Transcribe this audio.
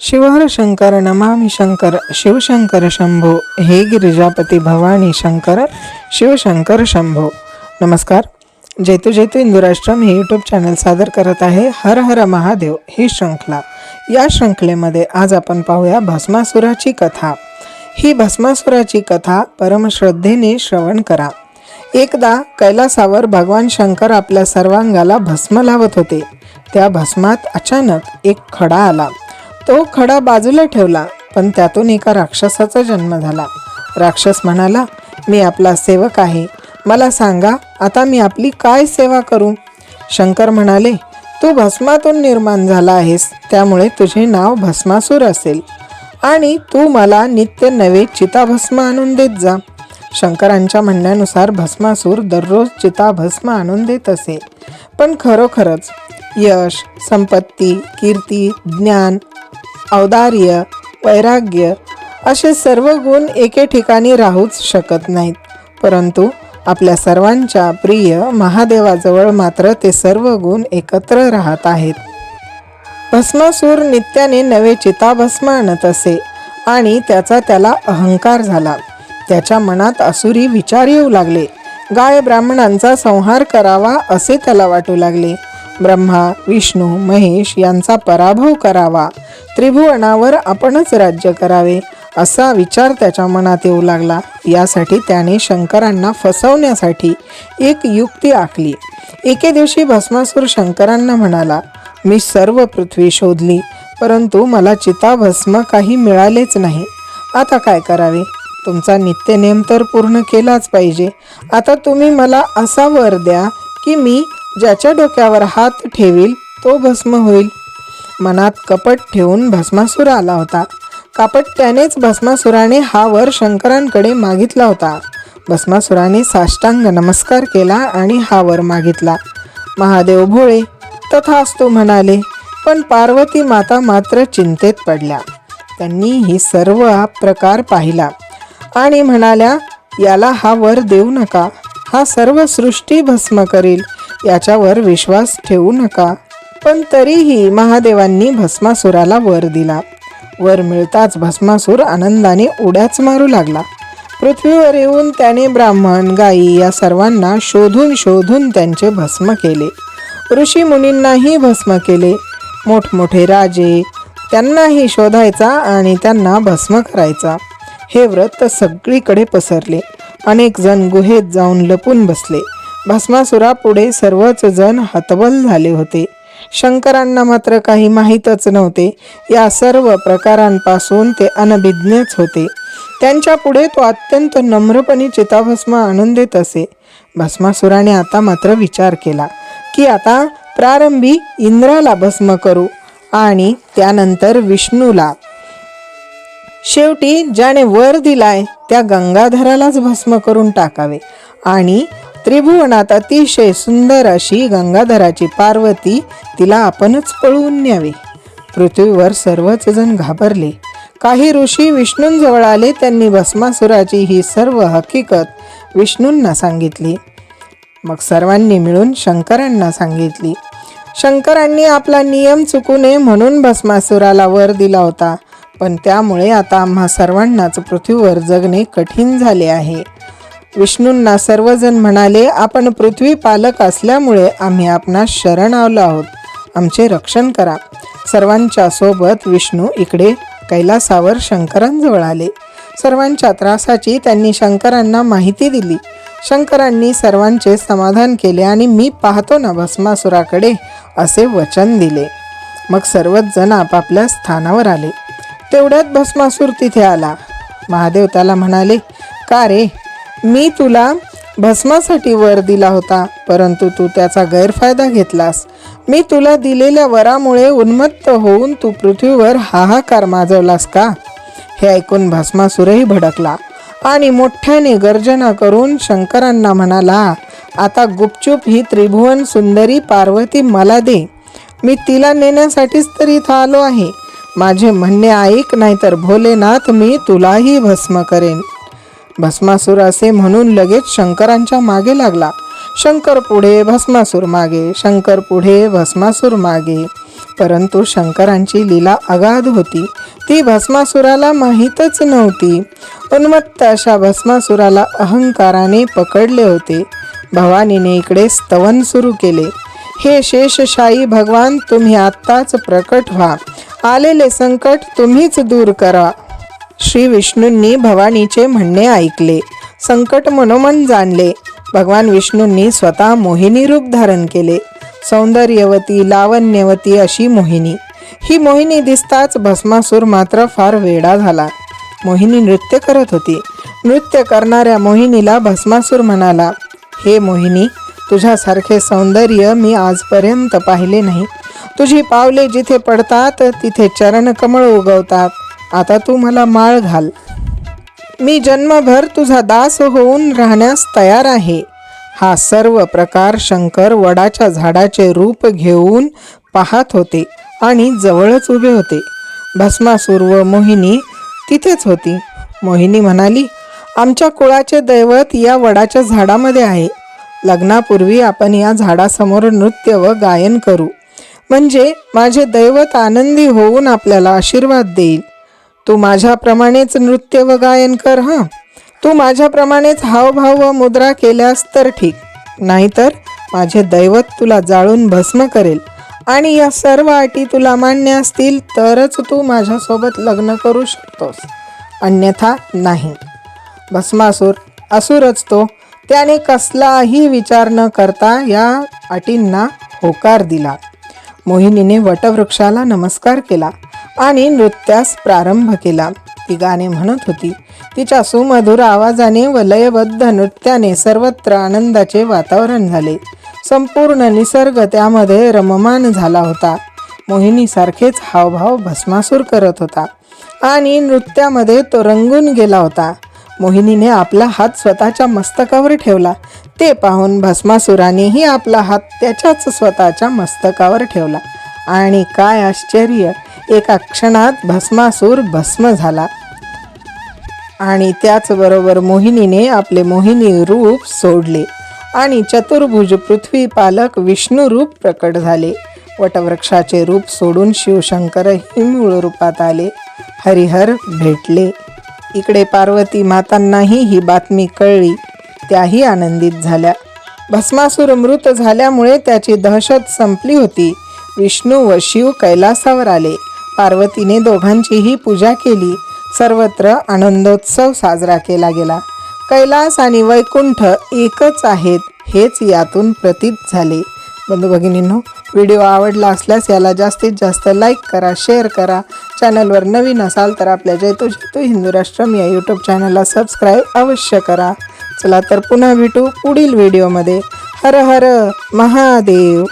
शिवहर शंकर नमामि शंकर शिवशंकर शंभो हे गिरिजापती भवानी शंकर शिवशंकर शंभो. नमस्कार. जेतू जेतू इंदुराष्ट्रम हे यूट्यूब चॅनल सादर करत आहे हर हर महादेव ही शृंखला या शृंखलेमध्ये आज आपण पाहूया भस्मासुराची कथा. ही भस्मासुराची कथा परमश्रद्धेने श्रवण करा. एकदा कैलासावर भगवान शंकर आपल्या सर्वांगाला भस्म लावत होते. त्या भस्मात अचानक एक खडा आला. तो खडा बाजूला ठेवला पण त्यातून एका राक्षसाचा जन्म झाला. राक्षस म्हणाला मी आपला सेवक आहे. मला सांगा आता मी आपली काय सेवा करू? शंकर म्हणाले तू भस्मातून निर्माण झाला आहेस त्यामुळे तुझे नाव भस्मासूर असेल. आणि तू मला नित्य नवे चिताभस्म आणून देत जा. शंकरांच्या म्हणण्यानुसार भस्मासूर दररोज चिताभस्म आणून देत असे. पण खरोखरच यश संपत्ती कीर्ती ज्ञान औदार्य वैराग्य असे सर्व गुण एके ठिकाणी राहूच शकत नाहीत. परंतु आपल्या सर्वांच्या प्रिय महादेवाजवळ मात्र ते सर्व गुण एकत्र राहत आहेत. भस्मासूर नित्याने नवे चिताभस्म आणत असे आणि त्याचा त्याला अहंकार झाला. त्याच्या मनात असुरी विचार येऊ लागले. गाय ब्राह्मणांचा संहार करावा असे त्याला वाटू लागले. ब्रह्मा विष्णू महेश यांचा पराभव करावा. त्रिभुवनावर आपणच राज्य करावे असा विचार त्याच्या मनात येऊ लागला. यासाठी त्याने शंकरांना फसवण्यासाठी एक युक्ती आखली. एके दिवशी भस्मासूर शंकरांना म्हणाला मी सर्व पृथ्वी शोधली परंतु मला चिताभस्म काही मिळालेच नाही. आता काय करावे? तुमचा नित्यनेम तर पूर्ण केलाच पाहिजे. आता तुम्ही मला असा वर द्या की मी ज्याच्या डोक्यावर हात ठेवील तो भस्म होईल. मनात कपट ठेवून भस्मासूर आला होता. कापट्यानेच भस्मासुराने हा वर शंकरांकडे मागितला होता. भस्मासुराने साष्टांग नमस्कार केला आणि हा वर मागितला. महादेव भोळे तथास्तु म्हणाले पण पार्वती माता मात्र चिंतेत पडल्या. त्यांनी ही सर्व प्रकार पाहिला. आणि म्हणाल्या याला हा वर देऊ नका. हा सर्व सृष्टी भस्म करील. याच्यावर विश्वास ठेवू नका. पण तरीही महादेवांनी भस्मासुराला वर दिला. वर मिळताच भस्मासूर आनंदाने उड्याच मारू लागला. पृथ्वीवर येऊन त्याने ब्राह्मण गायी या सर्वांना शोधून शोधून त्यांचे भस्म केले. ऋषी मुनींनाही भस्म केले. मोठमोठे राजे त्यांनाही शोधायचा आणि त्यांना भस्म करायचा. हे व्रत सगळीकडे पसरले. अनेक जण गुहेत जाऊन लपून बसले. भस्मासुरापुढे सर्वच जण हतबल झाले होते. शंकरांना मात्र काही माहीतच नव्हते. या सर्व प्रकारांपासून ते अनभिज्ञच होते. त्यांच्या पुढे तो अत्यंत नम्रपणे चिताभस्म आणून देत असे. भस्मासुराने आता मात्र विचार केला की आता प्रारंभी इंद्राला भस्म करू आणि त्यानंतर विष्णूला. शेवटी ज्याने वर दिलाय त्या गंगाधरालाच भस्म करून टाकावे आणि त्रिभुवनात अतिशय सुंदर अशी गंगाधराची पार्वती तिला आपणच पळवून न्यावे. पृथ्वीवर सर्वच जण घाबरले. काही ऋषी विष्णूंजवळ आले त्यांनी भस्मासुराची ही सर्व हकीकत विष्णूंना सांगितली. मग सर्वांनी मिळून शंकरांना सांगितली. शंकरांनी आपला नियम चुकू नये म्हणून भस्मासुराला वर दिला होता पण त्यामुळे आता आम्हा सर्वांनाच पृथ्वीवर जगणे कठीण झाले आहे. विष्णूंना सर्वजण म्हणाले आपण पृथ्वी पालक असल्यामुळे आम्ही आपणास शरण आलो आहोत. आमचे रक्षण करा. सर्वांच्या सोबत विष्णू इकडे कैलासावर शंकरांजवळ आले. सर्वांच्या त्रासाची त्यांनी शंकरांना माहिती दिली. शंकरांनी सर्वांचे समाधान केले आणि मी पाहतो ना भस्मासुराकडे असे वचन दिले. मग सर्वच जण आपापल्या स्थानावर आले. तेवढ्यात भस्मासूर तिथे आला. महादेव त्याला म्हणाले का रे? मी तुला भस्मासाठी वर दिला होता परंतु तू त्याचा गैरफायदा घेतलास. मी तुला दिलेल्या वरामुळे उन्मत्त होऊन तू पृथ्वीवर हाहाकार माजवलास का? हे ऐकून भस्मासुरही भडकला आणि मोठ्याने गर्जना करून शंकरांना म्हणाला आता गुपचूप ही त्रिभुवन सुंदरी पार्वती मला दे. मी तिला नेण्यासाठीच तर इथं आलो आहे. माझे म्हणणे ऐक नाहीतर भोलेनाथ मी तुलाही भस्म करेन. भस्मासूर असे म्हणून लगेच शंकरांच्या मागे लागला. शंकर पुढे भस्मासूर मागे शंकर पुढे भस्मासूर मागे. परंतु शंकरांची लीला अगाध होती. ती भस्मासुराला माहीतच नव्हती. उन्मत्त अशा भस्मासुराला अहंकाराने पकडले होते. भवानीने इकडे स्तवन सुरू केले. हे शेषशाही भगवान तुम्ही आत्ताच प्रकट व्हा. आलेले संकट तुम्हीच दूर करा. श्री विष्णूंनी भवानीचे म्हणणे ऐकले. संकट मनोमन जाणले. भगवान विष्णूंनी स्वतः मोहिनी रूप धारण केले. सौंदर्यवती लावण्यवती अशी मोहिनी. ही मोहिनी दिसताच भस्मासूर मात्र फार वेडा झाला. मोहिनी नृत्य करत होती. नृत्य करणाऱ्या मोहिनीला भस्मासूर म्हणाला हे मोहिनी तुझ्यासारखे सौंदर्य मी आजपर्यंत पाहिले नाही. तुझी पावले जिथे पडतात तिथे चरणकमळ उगवतात. आता तू मला माळ घाल. मी जन्मभर तुझा दास होऊन राहण्यास तयार आहे. हा सर्व प्रकार शंकर वडाच्या झाडाचे रूप घेऊन पाहत होते आणि जवळच उभे होते. भस्मासूर व मोहिनी तिथेच होती. मोहिनी म्हणाली आमच्या कुळाचे दैवत या वडाच्या झाडामध्ये आहे. लग्नापूर्वी आपण या झाडासमोर नृत्य व गायन करू. म्हणजे माझे दैवत आनंदी होऊन आपल्याला आशीर्वाद देईल. तू माझ्याप्रमाणेच नृत्य व गायन कर हां. तू माझ्याप्रमाणेच हावभाव व मुद्रा केल्यास तर ठीक. नाहीतर माझे दैवत तुला जाळून भस्म करेल आणि या सर्व अटी तुला मान्य असतील तरच तू माझ्यासोबत लग्न करू शकतोस. अन्यथा नाही. भस्मासूर असुरच तो. त्याने कसलाही विचार न करता या अटींना होकार दिला. मोहिनीने वटवृक्षाला नमस्कार केला. आणि नृत्यास प्रारंभ केला. ती गाणे म्हणत होती. तिच्या सुमधुर आवाजाने व लयबद्ध नृत्याने सर्वत्र आनंदाचे वातावरण झाले. संपूर्ण निसर्ग त्यामध्ये रममान झाला होता. मोहिनीसारखेच हावभाव भस्मासूर करत होता. आणि नृत्यामध्ये तो रंगून गेला होता. मोहिनीने आपला हात स्वतःच्या मस्तकावर ठेवला. ते पाहून भस्मासुरानेही आपला हात त्याच्याच स्वतःच्या मस्तकावर ठेवला. आणि काय आश्चर्य! एका क्षणात भस्मासूर भस्म झाला. आणि त्याचबरोबर मोहिनीने आपले मोहिनी रूप सोडले आणि चतुर्भुज पृथ्वी पालक विष्णू रूप प्रकट झाले. वटवृक्षाचे रूप सोडून शिवशंकरही मूळ रूपात आले. हरिहर भेटले. इकडे पार्वती मातांनाही ही बातमी कळली. त्याही आनंदित झाल्या. भस्मासूर मृत झाल्यामुळे त्याची दहशत संपली होती. विष्णू व शिव कैलासावर आले. पार्वतीने दोघांचीही पूजा केली. सर्वत्र आनंदोत्सव साजरा केला गेला. कैलास आणि वैकुंठ एकच आहेत हेच यातून प्रतीत झाले. बंधू भगिनींनो व्हिडिओ आवडला असल्यास याला जास्तीत जास्त लाईक करा शेअर करा. चॅनलवर नवीन असाल तर आपल्या जयतो जयतो हिंदू राष्ट्रम या यूट्यूब चॅनलला सबस्क्राईब अवश्य करा. चला तर पुन्हा भेटू पुढील व्हिडिओमध्ये. हर हर महादेव.